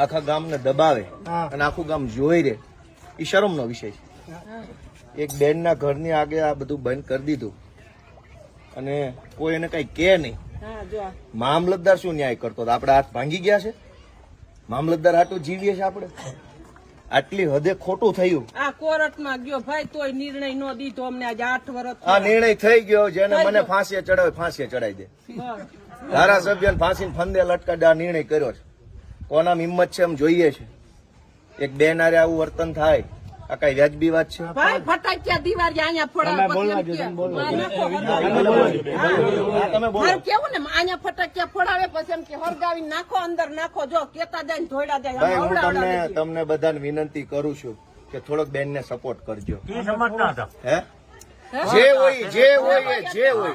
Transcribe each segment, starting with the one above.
આખા ગામને દબાવે અને આખું ગામ જોઈ રે એ શરમનો વિષય છે. એક બેનના ઘરની આગે આ બધું બંધ કરી દીધું. અને કોઈ એને કઈ કે નહીં. હા જો આ. મામલતદાર શું ન્યાય કરતો હતો? આપણે હાથ ભાંગી ગયા છે? મામલતદાર આટલું જીવીએ છે આપણે? આટલી હદે ખોટું થયું. આ કોર્ટમાં ગયો. ભાઈ તોય નિર્ણય નો દીધો અમને. આજે આઠ વર્ષ આ નિર્ણય થઈ ગયો જેને મને ફાંસીએ ચડાવે ફાંસીએ ચડાવી દે. ધારાસભ્ય ફાંસીને ફંદે લટકાડે આ નિર્ણય કર્યો છે. કોના હિંમત છે એમ જોઈએ છે. એક બેન આરે આવું વર્તન થાય આ કઈ વ્યાજબી વાત છે? ભાઈ ફટાક્યા દીવાર અહીંયા તમે તમે બોલો. કેવું ને અહીંયા ફટાક્યા ફોડાવે પછી એમ કે હળગાવી નાખો અંદર નાખો જો કેતા જાય ધોડા જાય ભાઈ હું તમને તમને બધાને વિનંતી કરું છું કે થોડોક બેનને સપોર્ટ કરજો. હે? જે હોય જે હોય જે હોય.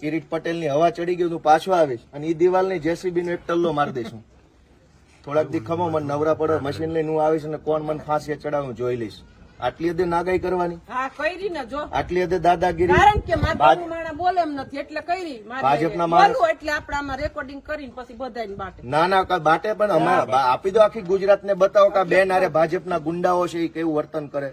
કિરીટ પટેલની હવા ચડી ગયું હું પાછો આવીશ અને એ દિવાલની જેસીબી નો એક ટલ્લો મારી દઈશું. થોડાક દી ખમો મને નવરા પડે મશીન લઈને હું આવીશ અને કોણ મને ફાંસી ચડાવું જોઈ લઈશ. આટલી હદે નાગાઈ કરવાની? હા કરી ને જો. આટલી હદે દાદાગીરી? ભાજપના માણસ- એટલે આપણે રેકોર્ડિંગ કરીને પછી બધાને ના ના બાટે પણ આપી દો આખી ગુજરાત ને બતાવો કે બેન આરે ભાજપના ગુંડાઓ છે એ કેવું વર્તન કરે?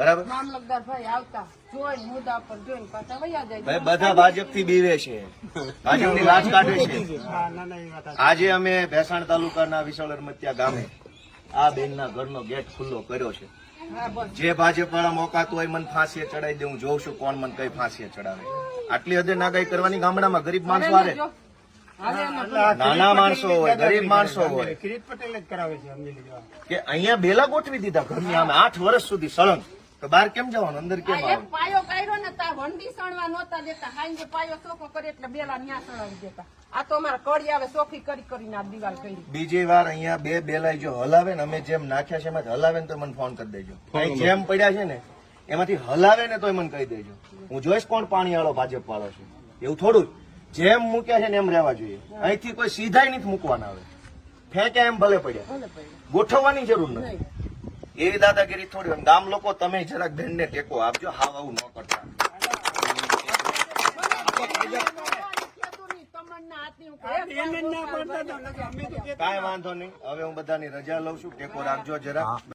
બરાબર? મામલતદાર ભાઈ આવતા. જોઈ મુદ્દા પર જોઈ પાછા વયા જાય. ભાઈ બધા ભાજપથી બીવે છે. ભાજપની લાજ કાઢે છે. હા ના ના એ વાત સાચી. આજે અમે ભેસાણ તાલુકાના વિશાળ અરમતિયા ગામે આ બેનના ઘરનો ગેટ ખુલ્લો કર્યો છે. જે ભાજપ વાળા મોકાતું હોય મને ફાંસીએ ચડાવી દે હું જોઉં છું કોણ મને કઈ ફાંસીએ ચડાવે. આટલી હદે નાગાઈ કરવાની ગામડામાં ગરીબ માણસો હારે જો. હાલે ને એટલે આ નાના માણસો હોય ગરીબ માણસો હોય. કિરીટ પટેલ જ કરાવે છે કે અહીંયા બેલા ગોઠવી દીધા ઘરની આમે આઠ વર્ષ સુધી સળંગ. તો બહાર કેમ જવાનું? અંદર કેમ આવે? પાયો કાઢ્યો ને તા વંડી સણવા નહોતા દેતા. હાંજે પાયો ચોખ્ખો કરે એટલે બેલા ન્યા સણાવી દેતા. આ તો અમારા કડી આવે ચોખ્ખી કરી કરીને આ દિવાલ કરી. બીજી વાર અહીંયા બે બેલાઈ જો હલાવે ને અમે જેમ નાખ્યા છે એમાં હલાવે ને તો મને ફોન કરી દેજો. જેમ પડ્યા છે ને એમાંથી હલાવે ને તોય મને કહી દેજો. હું જોઈશ કોણ પાણી વાળો ભાજપ વાળો છે. એવું થોડું જ. જેમ મૂક્યા છે ને એમ રહેવા જોઈએ. અહીંથી કોઈ સીધાઈ નથી મૂકવાના આવે ફેંક્યા એમ ભલે પડ્યા. ગોઠવવાની જરૂર નથી. નહીં. એવી દાદાગીરી થોડી. ગામ લોકો તમે જરાક બેનને ટેકો આપજો. હાવ આવું ન કરતા. કાંઈ વાંધો નહીં. હવે હું બધાની રજા લઉં છું. ટેકો રાખજો જરા